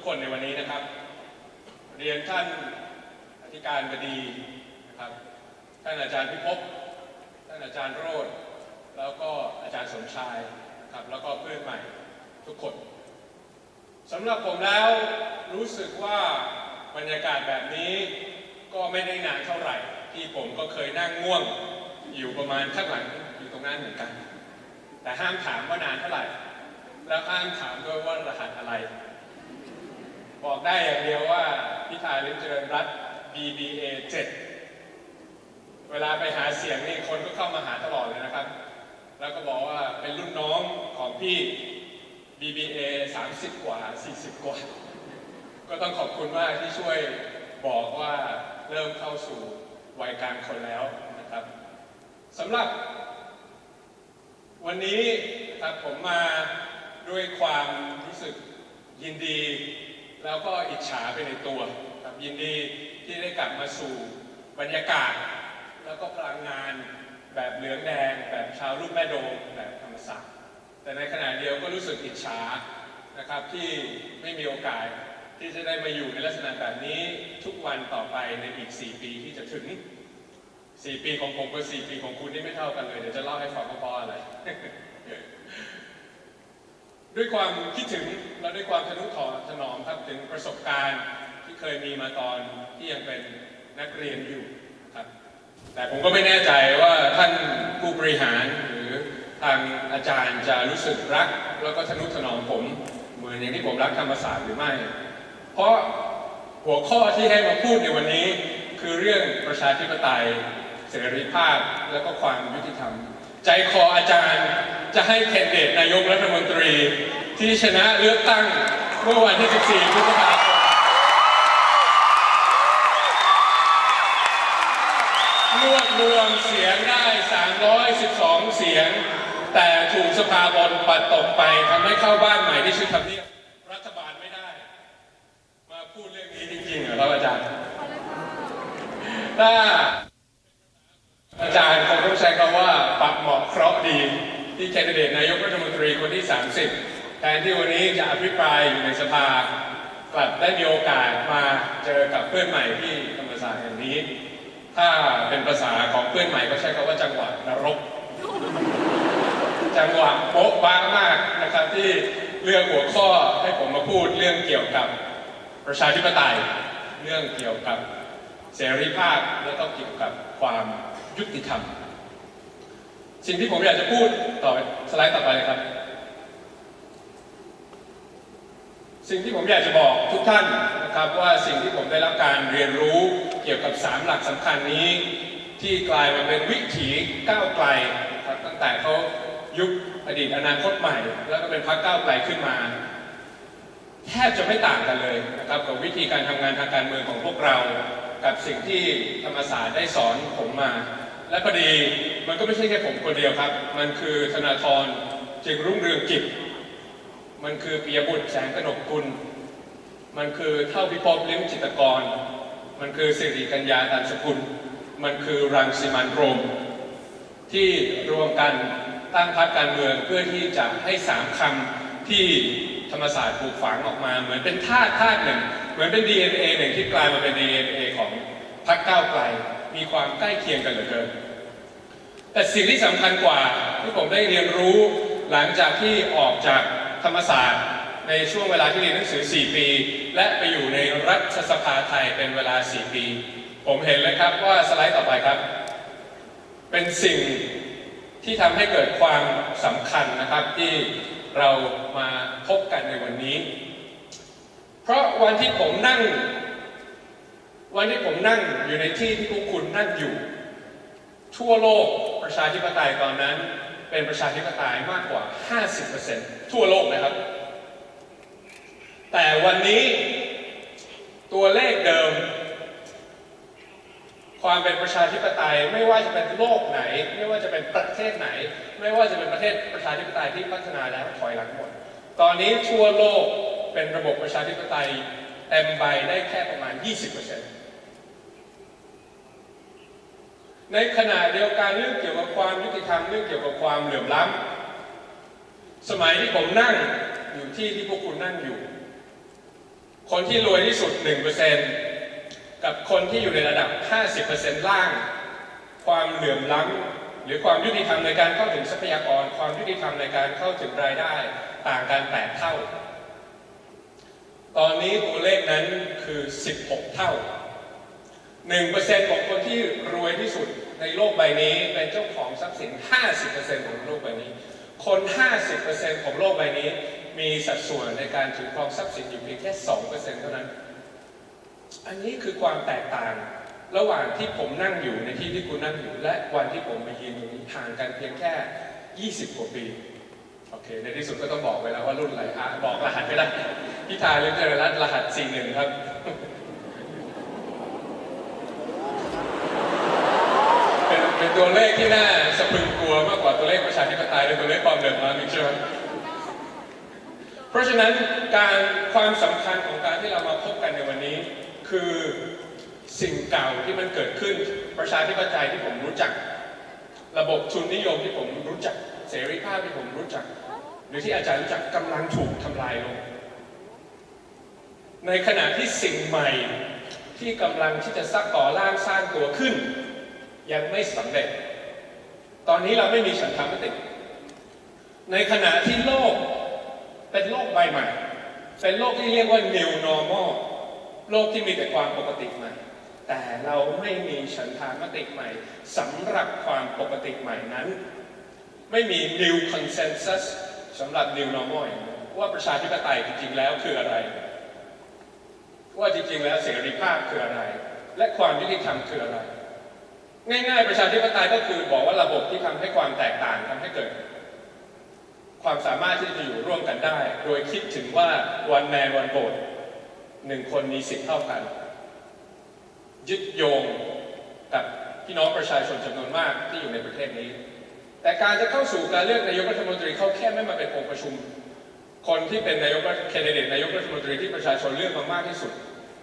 กคนในวันนี้นะครับ เรียนท่านอธิการบดีนะครับท่านอาจารย์พิภพท่านอาจารย์โรธแล้วก็อาจารย์สมชายนะครับแล้วก็เพื่อนใหม่ทุกคนสำหรับผมแล้วรู้สึกว่าบรรยากาศแบบนี้ก็ไม่ได้นานเท่าไหร่ ที่ผมก็เคยนั่งง่วงอยู่ประมาณข้างหลังอยู่ตรงนั้นเหมือนกัน แต่ห้ามถามว่านานเท่าไหร่ แล้วห้ามถามด้วยว่ารหัสอะไร บอกได้อย่างเดียวว่าพิธาลิ้มเจริญรัต BBA 7 เวลาไปหาเสียงนี่คนก็เข้ามาหาตลอดเลยนะครับ แล้วก็บอกว่าเป็นรุ่นน้องของพี่ BBA 30 กว่า 40 กว่า ก็ต้องขอบคุณมากที่ช่วยบอกว่าเริ่มเข้าสู่วัยกลางคนแล้วนะครับสำหรับ วันนี้นะครับผมมาด้วยความรู้สึกยินดี แล้วก็อิจฉาไปในตัวครับยินดีที่ได้กลับมาสู่บรรยากาศ แล้วก็พลังงานแบบเหลืองแดง แบบชาวลูกแม่โดมแบบธรรมศาสตร์แต่ในขณะเดียวก็รู้สึกอิจฉานะครับที่ไม่มีโอกาสที่จะได้มาอยู่ในลักษณะแบบนี้ทุกวันต่อไปในอีก 4 ปีที่จะถึง 4 ปีของผมกับ4ปีของคุณนี่ไม่เท่ากันเลย เดี๋ยวจะเล่าให้ฟังว่าเพราะอะไร ด้วยความคิดถึงและด้วยความทะนุถนถนอมครับถึงประสบการณ์ที่เคยมีมาตอนที่ยังเป็นนักเรียนอยู่ครับ แต่ผมก็ไม่แน่ใจว่าท่านผู้บริหารหรือทางอาจารย์จะรู้สึกรัก แล้วก็ทะนุถนอมผมเหมือนอย่างที่ผมรักธรรมศาสตร์หรือไม่ เพราะหัวข้อที่ให้มาพูดในวันนี้ คือเรื่องประชาธิปไตย เสรีภาพและก็ความยุติธรรม ใจคออาจารย์ จะให้แคนดิเดตนายกรัฐมนตรี ที่ชนะเลือกตั้งเมื่อวันที่ 14 พฤษภาคมรวบรวมเสียงได้ 312 เสียง แต่ถูกสภาบนปัดตกไปทำให้เข้าบ้านใหม่ที่ชื่อทำเนียบรัฐบาลไม่ได้ มาพูดเรื่องนี้จริงๆเหรอครับอาจารย์ถ้าอาจารย์คงต้องใช้คำว่าปรับเหมาะเคราะห์ดี ที่แคนดิเดตนายกรัฐมนตรีคนที่ 30 แทนที่วันนี้จะอภิปรายอยู่ในสภากลับได้มีโอกาสมาเจอกับเพื่อนใหม่ที่ธรรมศาสตร์แห่งนี้ ถ้าเป็นภาษาของเพื่อนใหม่ก็ใช้คำว่าจังหวะนรก จังหวะโป๊ะบ้ามากนะครับที่เลือกหัวข้อให้ผมมาพูดเรื่องเกี่ยวกับประชาธิปไตย เรื่องเกี่ยวกับเสรีภาพและก็เกี่ยวกับความยุติธรรม สิ่งที่ผมอยากจะพูดต่อไปสไลด์ต่อไปเลยครับ สิ่งที่ผมอยากจะบอกทุกท่านนะครับว่าสิ่งที่ผมได้รับการเรียนรู้เกี่ยวกับสามหลักสำคัญนี้ ที่กลายมาเป็นวิถีก้าวไกลครับตั้งแต่เขายุคอดีตอนาคตใหม่ แล้วก็เป็นพรรคก้าวไกลขึ้นมาแทบจะไม่ต่างกันเลยนะครับกับวิธีการทำงานทางการเมืองของพวกเรา กับสิ่งที่ธรรมศาสตร์ได้สอนผมมา และพอดีมันก็ไม่ใช่แค่ผมคนเดียวครับ มันคือธนาธรจึงรุ่งเรืองกิจ มันคือปิยบุตรแสงกนกกุล มันคือเท่าพิภพลิ้มจิตกร มันคือสิริกัญญาตันสกุล มันคือรังสิมันโรม ที่รวมกันตั้งพรรคการเมืองเพื่อที่จะให้สามคำที่ธรรมศาสตร์ปลูกฝังออกมา เหมือนเป็นธาตุธาตุหนึ่ง เหมือนเป็น DNA หนึ่งที่กลายมาเป็น DNA ของพรรคก้าวไกล มีความใกล้เคียงกันเหลือเกิน แต่สิ่งที่สำคัญกว่าที่ผมได้เรียนรู้หลังจากที่ออกจากธรรมศาสตร์ในช่วงเวลาที่เรียนหนังสือ 4 ปี และไปอยู่ในรัฐสภาไทยเป็นเวลา 4 ปี ผมเห็นเลยครับว่าสไลด์ต่อไปครับ เป็นสิ่งที่ทำให้เกิดความสำคัญนะครับที่เรามาพบกันในวันนี้ เพราะวันที่ผมนั่ง วันที่ผมนั่งอยู่ในที่ที่พวกคุณนั่งอยู่ ทั่วโลกประชาธิปไตยตอนนั้น เป็นประชาธิปไตยมากกว่า 50%ทั่วโลกนะครับ แต่วันนี้ตัวเลขเดิม ความเป็นประชาธิปไตยไม่ว่าจะเป็นโลกไหน ไม่ว่าจะเป็นประเทศไหน ไม่ว่าจะเป็นประเทศประชาธิปไตยที่พัฒนาแล้วถอยหลังหมดตอนนี้ทั่วโลกเป็นระบบประชาธิปไตยเต็มใบได้แค่ประมาณ 20% ในขณะเดียวกันเรื่องเกี่ยวกับความยุติธรรมเรื่องเกี่ยวกับความเหลื่อมล้ำสมัยที่ผมนั่งอยู่ที่ที่พวกคุณนั่งอยู่ คนที่รวยที่สุด 1%กับคนที่อยู่ในระดับ 50%ล่าง ความเหลื่อมล้ำหรือความยุติธรรมในการเข้าถึงทรัพยากร ความยุติธรรมในการเข้าถึงรายได้ต่างกัน8เท่า ตอนนี้ตัวเลขนั้นคือ 16 เท่า 1%ของคนที่ วยที่สุดในโลกใบนี้เป็นเจ้าของทรัพย์สิน 50%ของโลกใบนี้ คน 50%ของโลกใบนี้ มีสัดส่วนในการถือครองทรัพย์สินอยู่เพียงแค่ 2%เท่านั้น อันนี้คือความแตกต่างระหว่างที่ผมนั่งอยู่ในที่ที่คุณนั่งอยู่ และวันที่ผมมายืนตรงนี้ห่างกันเพียงแค่ 20 กว่าปีโอเค ในที่สุดก็ต้องบอกไว้แล้วว่ารุ่นอะไรอะบอกรหัสไม่ได้พี่ทายเรื่องเจริญรัตน์รหัส 41 ครับ เป็นเป็น ตัวเลขที่น่าสะพรึงกลัวมากกว่าตัวเลขประชาธิปไตยและตัวเลขความเหลื่อมล้ำอีกใช่ไหมเพราะฉะนั้นการความสำคัญของการที่เรามาพบกันในวันนี้ คือสิ่งเก่าที่มันเกิดขึ้นประชาธิปไตยที่ผมรู้จัก ระบบทุนนิยมที่ผมรู้จักเสรีภาพที่ผมรู้จัก หรือที่อาจารย์รู้จักกำลังถูกทำลายลง ในขณะที่สิ่งใหม่ที่กำลังที่จะสร้างก่อร่างสร้างตัวขึ้น ยังไม่สำเร็จ ตอนนี้เราไม่มีฉันทามติ ในขณะที่โลกเป็นโลกใบใหม่ เป็นโลกที่เรียกว่า new normal โลกที่มีแต่ความปกติใหม่ แต่เราไม่มีฉันทามติใหม่สำหรับความปกติใหม่นั้น ไม่มี new consensus สำหรับ new normal ว่าประชาธิปไตยจริงๆแล้วคืออะไร ว่าจริงๆแล้วเสรีภาพคืออะไร และความยุติธรรมคืออะไร ง่ายๆประชาธิปไตยก็คือบอกว่าระบบที่ทำให้ความแตกต่างทำให้เกิด ความสามารถที่จะอยู่ร่วมกันได้ โดยคิดถึงว่าวันแมนวันโบดหนึ่งคนมีสิทธิ์เท่ากัน ยึดโยงกับพี่น้องประชาชนจำนวนมากที่อยู่ในประเทศนี้ แต่การจะเข้าสู่การเลือกนายกรัฐมนตรีเขาแค่ไม่มาเป็นองค์ประชุม คนที่เป็นนายกแคนดิเดตนายกรัฐมนตรีที่ประชาชนเลือกมามากที่สุด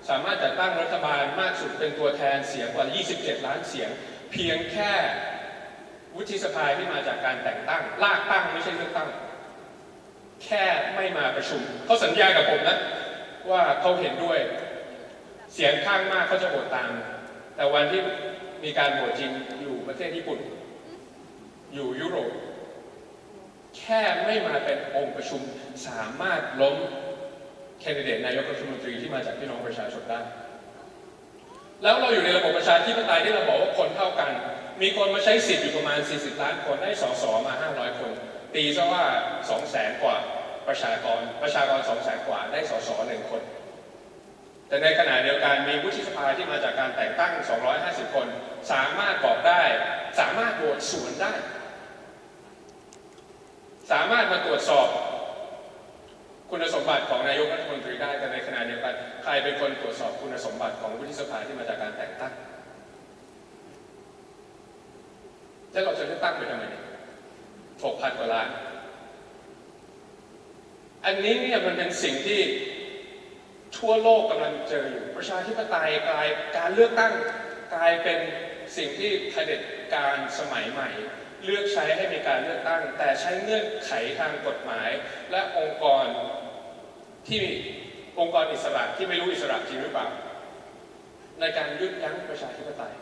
สามารถจัดตั้งรัฐบาลมากสุดเป็นตัวแทนเสียงกว่า 27 ล้านเสียง เพียงแค่วุฒิสภาที่มาจากการแต่งตั้ง ลากตั้งไม่ใช่เลือกตั้ง แค่ไม่มาประชุมเขาสัญญากับผมนะว่าเขาเห็นด้วย เสียงข้างมากเขาจะโหวตตาม แต่วันที่มีการโหวตจริงอยู่ประเทศญี่ปุ่น อยู่ยุโรป แค่ไม่มาเป็นองค์ประชุมสามารถล้ม แคนดิเดตนายกรัฐมนตรีที่มาจากพี่น้องประชาชนได้ แล้วเราอยู่ในระบบประชาธิปไตยที่เราบอกว่าคนเท่ากัน มีคนมาใช้สิทธิ์อยู่ประมาณ 40 ล้านคนได้สสมา 500 คน ตีซะว่า 200,000 กว่าประชากรประชากร 200,000 กว่าได้สสหนึ่งคน แต่ในขณะเดียวกันมีวุฒิสภาที่มาจากการแต่งตั้ง 250 คน สามารถบอกได้ สามารถโหวตสวนได้ สามารถมาตรวจสอบ คุณสมบัติของนายกรัฐมนตรีได้แต่ในขณะเดียวกันใครเป็นคนตรวจสอบคุณสมบัติของวุฒิสภาที่มาจากการแต่งตั้งแล้วเราจะเลือกตั้งไปทำไมเนี่ยหกพันกว่าล้าน อันนี้เนี่ยมันเป็นสิ่งที่ทั่วโลกกำลังเจออยู่ ประชาธิปไตยกลายการเลือกตั้งกลายเป็นสิ่งที่เผด็จการสมัยใหม่ เลือกใช้ให้มีการเลือกตั้ง แต่ใช้เงื่อนไขทางกฎหมาย และองค์กรที่องค์กรอิสระที่ไม่รู้อิสระจริงหรือเปล่า ในการยุดยั้งประชาธิปไตย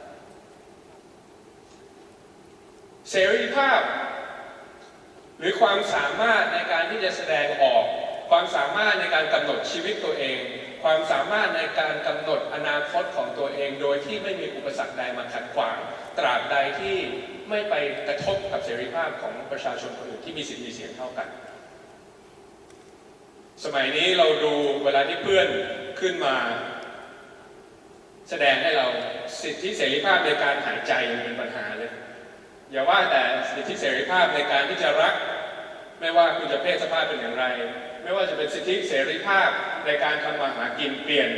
เสรีภาพ หรือความสามารถในการที่จะแสดงออก ความสามารถในการกำหนดชีวิตตัวเอง ความสามารถในการกำหนดอนาคตของตัวเอง โดยที่ไม่มีอุปสรรคใดมาขัดขวาง ตราบใดที่ ไม่ไปกระทบกับเสรีภาพของประชาชนคนอื่นที่มีสิทธิมีเสียงเท่ากัน สมัยนี้เราดูเวลาที่เพื่อนขึ้นมาแสดงให้เราสิทธิเสรีภาพในการหายใจเป็นปัญหาเลย อย่าว่าแต่สิทธิเสรีภาพในการที่จะรัก ไม่ว่าคุณจะเพศสภาพเป็นอย่างไร ไม่ว่าจะเป็นสิทธิเสรีภาพในการทำมาหากินเปลี่ยน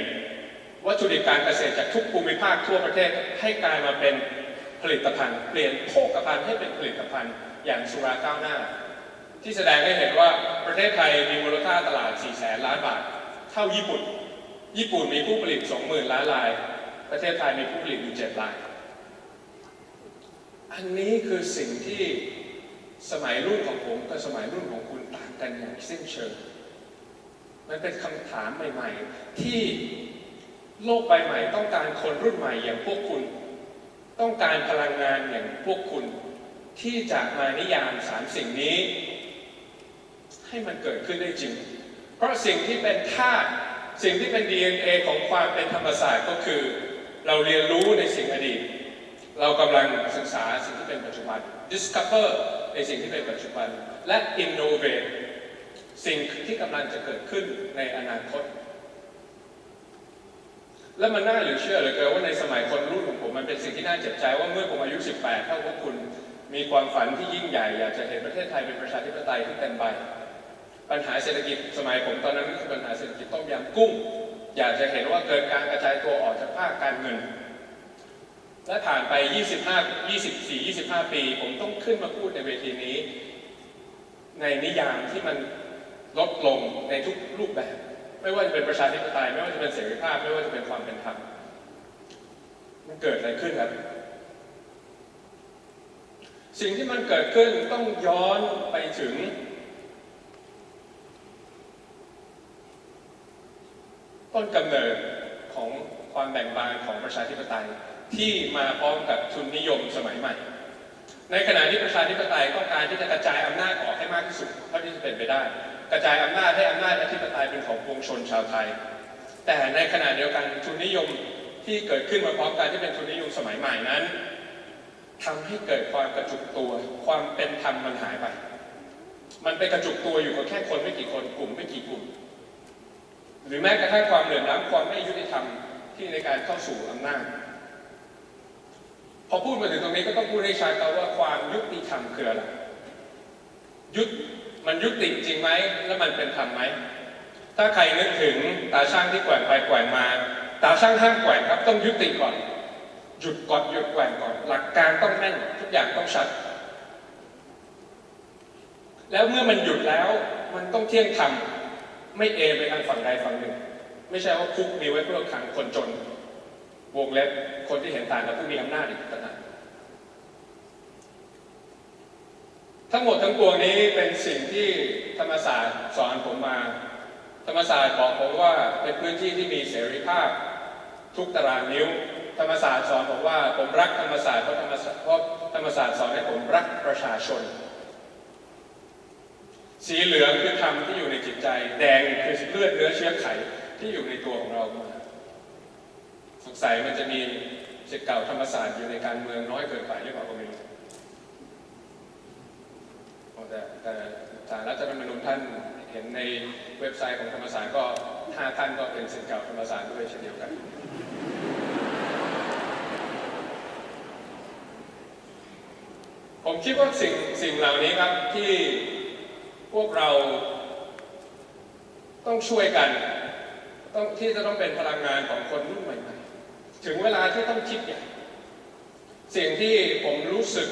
วัตถุดิบการเกษตรจากทุกภูมิภาคทั่วประเทศให้กลายมาเป็น ผลิตภัณฑ์ เปลี่ยนโภคภัณฑ์ให้เป็นผลิตภัณฑ์อย่างสุราก้าวหน้า ที่แสดงให้เห็นว่าประเทศไทยมีมูลค่าตลาด 4 แสนล้านบาท เท่าญี่ปุ่น ญี่ปุ่นมีผู้ผลิต 20,000 ล้านลาย ประเทศไทยมีผู้ผลิตอยู่7ลาย อันนี้คือสิ่งที่สมัยรุ่นของผมกับสมัยรุ่นของคุณต่างกันอย่างสิ้นเชิง มันเป็นคำถามใหม่ ๆ ที่โลกใบใหม่ต้องการคนรุ่นใหม่อย่างพวกคุณ ต้องการพลังงานอย่างพวกคุณที่จะมานิยามสามสิ่งนี้ ให้มันเกิดขึ้นได้จริง เพราะสิ่งที่เป็นธาตุสิ่งที่เป็น DNA ของความเป็นธรรมศาสตร์ก็คือ เราเรียนรู้ในสิ่งอดีต เรากำลังศึกษาสิ่งที่เป็นปัจจุบัน discover ในสิ่งที่เป็นปัจจุบัน และ innovate สิ่งที่กำลังจะเกิดขึ้นในอนาคต และมันน่าเหลือเชื่อเหลือเกินว่าในสมัยคนรุ่นของผมมันเป็นสิ่งที่น่าเจ็บใจว่าเมื่อผมอายุ 18 เท่าพวกคุณ มีความฝันที่ยิ่งใหญ่อยากจะเห็นประเทศไทยเป็นประชาธิปไตยที่เต็มใบ ปัญหาเศรษฐกิจสมัยผมตอนนั้นคือปัญหาเศรษฐกิจต้มยำกุ้ง อยากจะเห็นว่าเกิดการกระจายตัวออกจากภาคการเงิน และผ่านไป 25 24 25 ปี ผมต้องขึ้นมาพูดในเวทีนี้ ในนิยามที่มันลดลงในทุกรูปแบบ ไม่ว่าจะเป็นประชาธิปไตย ไม่ว่าจะเป็นเสรีภาพ ไม่ว่าจะเป็นความเป็นธรรม มันเกิดอะไรขึ้นครับ สิ่งที่มันเกิดขึ้นต้องย้อนไปถึง ต้นกำเนิดของความแบ่งบานของประชาธิปไตยที่มาพร้อมกับทุนนิยมสมัยใหม่ ในขณะที่ประชาธิปไตยต้องการที่จะกระจายอำนาจออกให้มากที่สุดเท่าที่จะเป็นไปได้ กระจายอำนาจให้อำนาจอธิปไตยเป็นของปวงชนชาวไทย แต่ในขณะเดียวกันทุนนิยมที่เกิดขึ้นมาพร้อมกันที่เป็นทุนนิยมสมัยใหม่นั้นทำให้เกิดความกระจุกตัว ความเป็นธรรมมันหายไป มันไปกระจุกตัวอยู่กับแค่คนไม่กี่คนกลุ่มไม่กี่กลุ่ม หรือแม้กระทั่งความเหลื่อมล้ำความไม่ยุติธรรมที่ในการเข้าสู่อำนาจพอพูดมาถึงตรงนี้ก็ต้องพูดให้ชัดครับว่าความยุติธรรมคืออะไรยุติ มันยุติจริงไหมแล้วมันเป็นธรรมไหมถ้าใครนึกถึงตาช่างที่แกว่งไปแกว่งมา ตาช่างห้ามแกว่งครับต้องยุติก่อน หยุดก่อนหยุดแกว่งก่อน หลักการต้องแน่นทุกอย่างต้องชัด แล้วเมื่อมันหยุดแล้วมันต้องเที่ยงธรรมไม่เอไปทางฝั่งใดฝั่งหนึ่ง ไม่ใช่ว่าคุกมีไว้เพื่อขังคนจน วงเล็บคนที่เห็นต่างกับผู้มีอำนาจอีกต่างหาก ทั้งหมดทั้งปวงนี้เป็นสิ่งที่ธรรมศาสตร์สอนผมมา ธรรมศาสตร์บอกผมว่าเป็นพื้นที่ที่มีเสรีภาพ ทุกตารางนิ้ว ธรรมศาสตร์สอนผมว่าผมรักธรรมศาสตร์เพราะธรรมศาสตร์เพราะธรรมศาสตร์สอนให้ผมรักประชาชน สีเหลืองคือธรรมที่อยู่ในจิตใจ แดงคือเลือดเนื้อเชื้อไขที่อยู่ในตัวของเรามาสงสัยมันจะมีศิษย์เก่าธรรมศาสตร์อยู่ในการเมืองน้อยเกินไปหรือเปล่าก็ไม่รู้ แต่แต่สารรัฐธรรมนูญท่านเห็นในเว็บไซต์ของธรรมศาสตร์ก็ห้าท่านก็เป็นศิษย์เก่าธรรมศาสตร์ด้วยเช่นเดียวกัน ผมคิดว่าสิ่งสิ่งเหล่านี้ครับที่พวกเราต้องช่วยกันต้องที่จะต้องเป็นพลังงานของคนรุ่นใหม่ๆถึงเวลาที่ต้องคิดใหญ่สิ่งที่ผมรู้สึก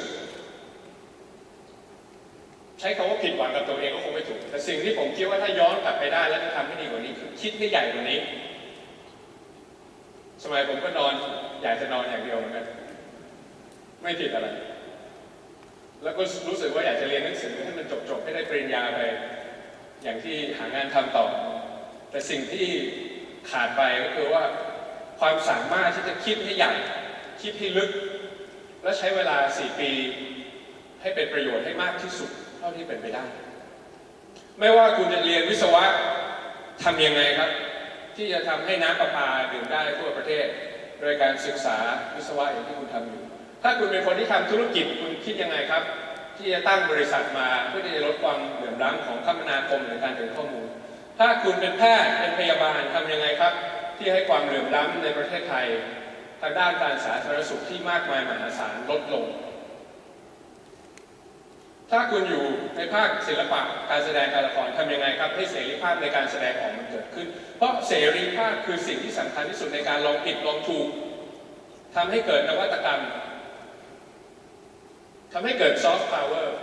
ใช้คำว่าผิดหวังกับตัวเองก็คงไม่ถูก แต่สิ่งที่ผมคิดว่าถ้าย้อนกลับไปได้และจะทำให้ดีกว่านี้คือคิดให้ใหญ่กว่านี้ สมัยผมก็นอนอยากจะนอนอย่างเดียวเหมือนกันไม่ผิดอะไร แล้วก็รู้สึกว่าอยากจะเรียนหนังสือให้มันจบๆให้ได้ปริญญาไป อย่างที่หางานทำต่อ แต่สิ่งที่ขาดไปก็คือว่าความสามารถที่จะคิดให้ใหญ่ คิดให้ลึก และใช้เวลา 4 ปี ให้เป็นประโยชน์ให้มากที่สุด ท่าที่เป็นไปได้ ไม่ว่าคุณจะเรียนวิศวะทำยังไงครับ ที่จะทำให้น้ำประปาดื่มได้ทั่วประเทศ โดยการศึกษาวิศวะอย่างที่คุณทำอยู่ ถ้าคุณเป็นคนที่ทำธุรกิจคุณคิดยังไงครับ ที่จะตั้งบริษัทมาเพื่อที่จะลดความเหลื่อมล้ำของคมนาคมหรือการเดินข้อมูล ถ้าคุณเป็นแพทย์เป็นพยาบาลทำยังไงครับ ที่ให้ความเหลื่อมล้ำในประเทศไทยทางด้านการสาธารณสุขที่มากมายมหาศาลลดลง ถ้าคุณอยู่ในภาคศิลปะการแสดงการละครทำยังไงครับให้เสรีภาพในการแสดงออกมันเกิดขึ้น เพราะเสรีภาพคือสิ่งที่สำคัญที่สุดในการลองผิดลองถูกทำให้เกิดนวัตกรรมทำให้เกิดซอฟต์พาวเวอร์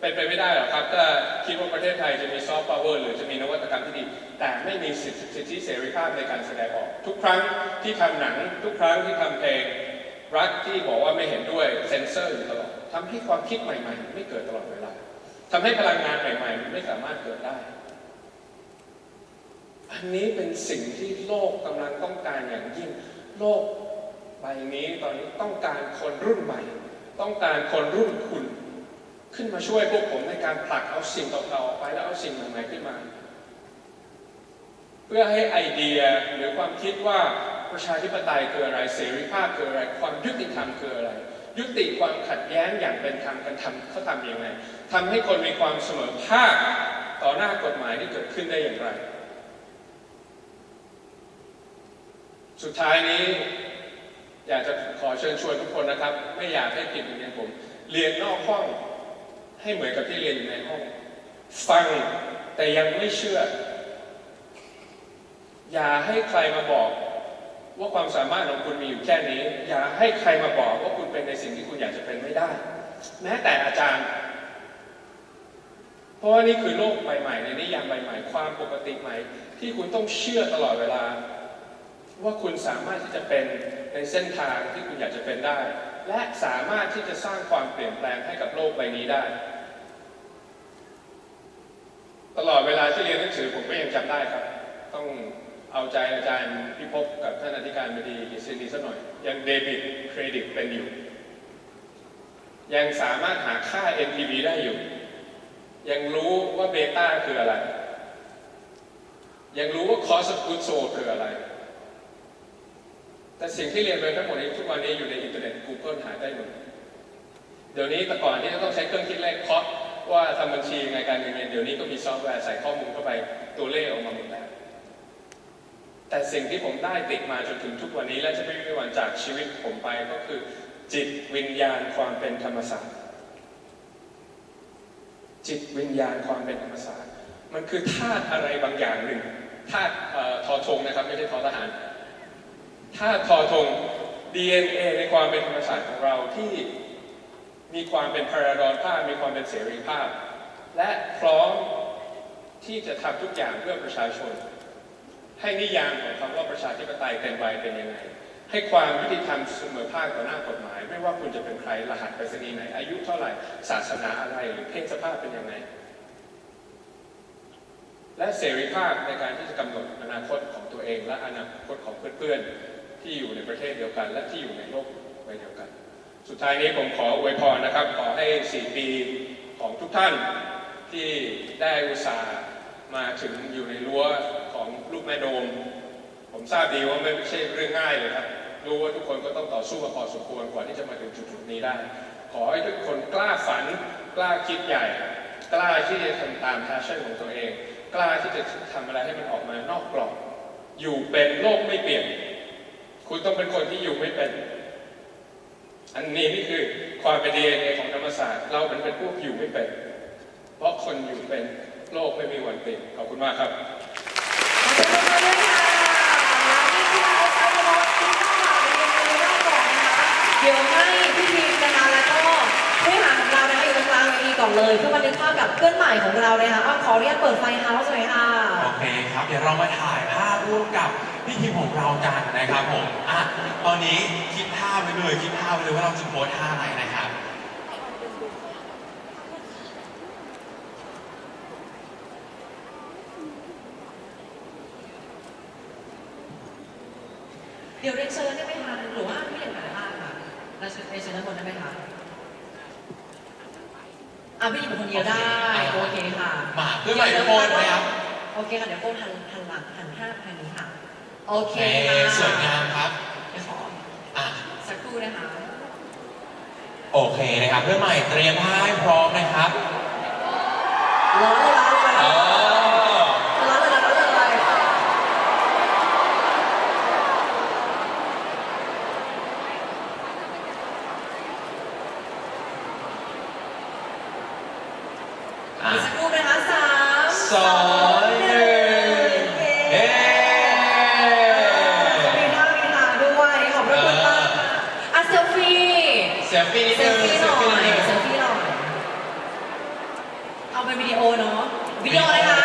เป็นไปไม่ได้หรอกครับถ้าคิดว่าประเทศไทยจะมีซอฟต์พาวเวอร์หรือจะมีนวัตกรรมที่ดี แต่ไม่มีสิทธิเสรีภาพในการแสดงออก ทุกครั้งที่ทำหนัง ทุกครั้งที่ทำเพลงรัฐที่บอกว่าไม่เห็นด้วยเซ็นเซอร์อยู่ตลอด ทำให้ความคิดใหม่ๆไม่เกิดตลอดเวลาทำให้พลังงานใหม่ๆไม่สามารถเกิดได้ อันนี้เป็นสิ่งที่โลกกำลังต้องการอย่างยิ่ง โลกใบนี้ตอนนี้ต้องการคนรุ่นใหม่ ต้องการคนรุ่นคุณ ขึ้นมาช่วยพวกผมในการผลักเอาสิ่งเก่าๆออกไปแล้วเอาสิ่งใหม่ๆขึ้นมา เพื่อให้ไอเดียหรือความคิดว่าประชาธิปไตยคืออะไร เสรีภาพคืออะไร ความยุติธรรมคืออะไร ยุติความขัดแย้งอย่างเป็นธรรมกันทำเขาทำยังไงทำให้คนมีความเสมอภาคต่อหน้ากฎหมายที่เกิดขึ้นได้อย่างไร สุดท้ายนี้อยากจะขอเชิญชวนทุกคนนะครับ ไม่อยากให้ผิดเหมือนผม เรียนนอกห้องให้เหมือนกับที่เรียนอยู่ในห้อง ฟังแต่ยังไม่เชื่อ อย่าให้ใครมาบอก ว่าความสามารถของคุณมีอยู่แค่นี้ อย่าให้ใครมาบอกว่าคุณเป็นในสิ่งที่คุณอยากจะเป็นไม่ได้ แม้แต่อาจารย์ เพราะว่านี่คือโลกใหม่ๆในนิยามใหม่ๆความปกติใหม่ ที่คุณต้องเชื่อตลอดเวลา ว่าคุณสามารถที่จะเป็นในเส้นทางที่คุณอยากจะเป็นได้ และสามารถที่จะสร้างความเปลี่ยนแปลงให้กับโลกใบนี้ได้ ตลอดเวลาที่เรียนหนังสือผมก็ยังจำได้ครับ ต้อง เอาใจอาจารย์พิภพกับท่านอธิการบดีกิษณีสักหน่อย ยังเดบิตเครดิตเป็นอยู่ ยังสามารถหาค่า NPV ได้อยู่ ยังรู้ว่าเบต้าคืออะไร ยังรู้ว่า cost of goods sold คืออะไร แต่สิ่งที่เรียนไปทั้งหมดนี้ทุกวันนี้อยู่ในอินเทอร์เน็ต Google หาได้หมดเดี๋ยวนี้แต่ก่อนที่จะต้องใช้เครื่องคิดเลขเคาะว่าทำบัญชียังไงการเงินเดี๋ยวนี้ก็มีซอฟต์แวร์ใส่ข้อมูลเข้าไปตัวเลขออกมาหมดแล้ว แต่สิ่งที่ผมได้ติดมาจนถึงทุกวันนี้ และจะไม่มีวันจากชีวิตผมไปก็คือ จิตวิญญาณความเป็นธรรมศาสตร์ จิตวิญญาณความเป็นธรรมศาสตร์ มันคือธาตุอะไรบางอย่างหนึ่งธาตุทอทงนะครับไม่ใช่ทอทหารถ้าทอทง DNA ในความเป็นธรรมศาสตร์ของเราที่มีความเป็นพาราดอนภาพมีความเป็นเสรีภาพ และพร้อมที่จะทำทุกอย่างเพื่อประชาชน ให้นิยามของคำว่าประชาธิปไตยเต็มใบเป็นยังไง ให้ความยุติธรรมเสมอภาคต่อหน้ากฎหมาย ไม่ว่าคุณจะเป็นใครรหัสไปรษณีย์ไหน อายุเท่าไหร่ศาสนาอะไรหรือเพศสภาพเป็นยังไง และเสรีภาพในการที่จะกำหนดอนาคตของตัวเอง และอนาคตของเพื่อนๆ ที่อยู่ในประเทศเดียวกัน และที่อยู่ในโลกใบเดียวกัน สุดท้ายนี้ผมขออวยพรนะครับ ขอให้ 4 ปีของทุกท่านที่ได้อุตส่าห์มาถึงอยู่ในรั้ว ของลูกแม่โดม ผมทราบดีว่าไม่ใช่เรื่องง่ายเลยครับ รู้ว่าทุกคนก็ต้องต่อสู้มาพอสมควรกว่าที่จะมาถึงจุดๆนี้ได้ ขอให้ทุกคนกล้าฝัน กล้าคิดใหญ่ กล้าที่จะทำตามแพชชั่นของตัวเอง กล้าที่จะทำอะไรให้มันออกมานอกกรอบ อยู่เป็นโลกไม่เปลี่ยน คุณต้องเป็นคนที่อยู่ไม่เป็น อันนี้นี่คือความเป็น DNA ของธรรมศาสตร์ เราเป็นพวกอยู่ไม่เป็น เพราะคนอยู่เป็นโลกไม่มีวันเปลี่ยนขอบคุณมากครับคุณมากเลยค่ะและนี่คือเอาใจรอที่ข้างหลังในในรอบก่อนนะคะ เดี๋ยวให้พี่ทีมนะคะแล้วก็ผู้บริหารของเรานะคะอยู่ตรงกลางเวทีก่อนเลยเพื่อบันทึกภาพกับเพื่อนใหม่ของเรานะคะอ้อมขออนุญาตเปิดไฟเฮาส์หน่อยค่ะโอเคครับ เดี๋ยวเรามาถ่ายภาพร่วมกับพี่ทีมของเรากันนะครับผมอะตอนนี้คิดท่าไว้เลยคิดท่าไว้เลยว่าเราจะโพสท่าไหนนะครับเดี๋ยวเรียนเชิญได้ไหม ราเชิญเรียนเชิญด้านบนได้ไหมคะอะพี่หญิงเป็นคนเดียวได้ โอเคค่ะมาเพื่อนใหม่ทุกคนนะครับโอเคค่ะเดี๋ยวโก้หันหันหลังหันห้าทางนี้ค่ะโอเคโอเคค่ะสวยงามครับเดี๋ยวขออะสักครู่นะคะโอเคนะครับเพื่อนใหม่เตรียมผ้าให้พร้อมนะครับร้อนเลยร้อนเลย เออ ร้อนเลยร้อนเลยร้อนเลย อะ อีกสักครู่นะคะสาม สองหนึ่งเอ๊ มีท่ามีทางด้วยขอบพระคุณมากค่ะอะเซลฟี่ เซล ฟี่นิดเซนึลงฟี่หเซน่ลอฟี่ยนิดนึงเซลฟี่หน่อย เอาเป็นวิดีโอเนาะ วิดีโอเลยคะ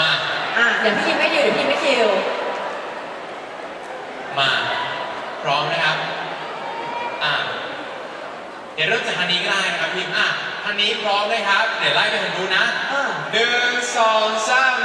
มาอะอะ เดี๋ยวพี่คิมไม่คิวเดี๋ยวพี่ไม่คิวมา พร้อมนะครับ อะ เดี๋ยวเริ่มจากทางนี้ก็ได้นะครับพิมพ์อะทางนี้พร้อมเลยครับ เดี๋ยวไล่ไปทางนู้นนะอ่าหนึ่งสองสาม